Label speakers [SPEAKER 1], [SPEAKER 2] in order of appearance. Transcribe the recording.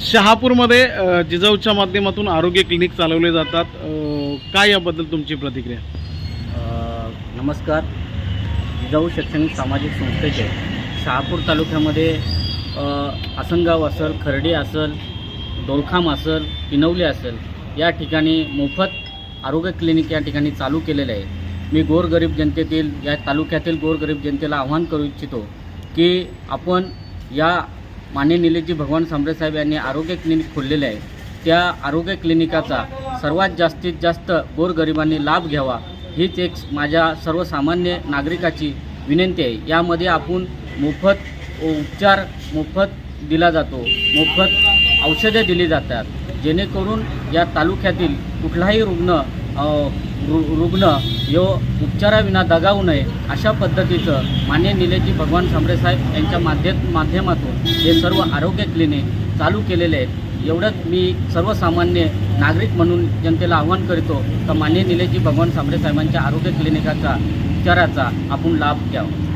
[SPEAKER 1] शहापूरमध्ये जिजाऊच्या माध्यमातून आरोग्य क्लिनिक चालवले जातात. काय याबद्दल तुमची प्रतिक्रिया?
[SPEAKER 2] नमस्कार. जिजाऊ शैक्षणिक सामाजिक संस्थेचे शहापूर तालुक्यामध्ये आसनगाव असेल खर्डी असेल दोलखाम असेल पिनवली असेल या ठिकाणी मोफत आरोग्य क्लिनिक या ठिकाणी चालू केलेले आहे. मी गोरगरीब जनतेतील या तालुक्यातील गोरगरीब जनतेला आव्हान करू इच्छितो की आपण या मान्य निलेजी भगवान सांबरे साहेब यांनी आरोग्य क्लिनिक खोललेले आहे. त्या आरोग्य क्लिनिकाचा सर्वात जास्तीत जास्त गोरगरिबांनी लाभ घ्यावा हीच एक माझ्या सर्वसामान्य नागरिकाची विनंती आहे. यामध्ये आपण मोफत उपचार मोफत दिला जातो मोफत औषधे दिली जातात. जेणेकरून या तालुक्यातील कुठलाही रुग्ण रुग्ण यो उपचाराविना दगावू नये अशा पद्धतीचं मान्य निलेजी भगवान सांबरे साहेब यांच्या माध्य माध्यमातून हे सर्व आरोग्य क्लिनिक चालू केलेले आहेत. एवढंच मी सर्वसामान्य नागरिक म्हणून जनतेला आव्हान करतो तर मान्य निलेजी भगवान सांबरे साहेबांच्या आरोग्य क्लिनिकाचा उपचाराचा आपण लाभ घ्यावा.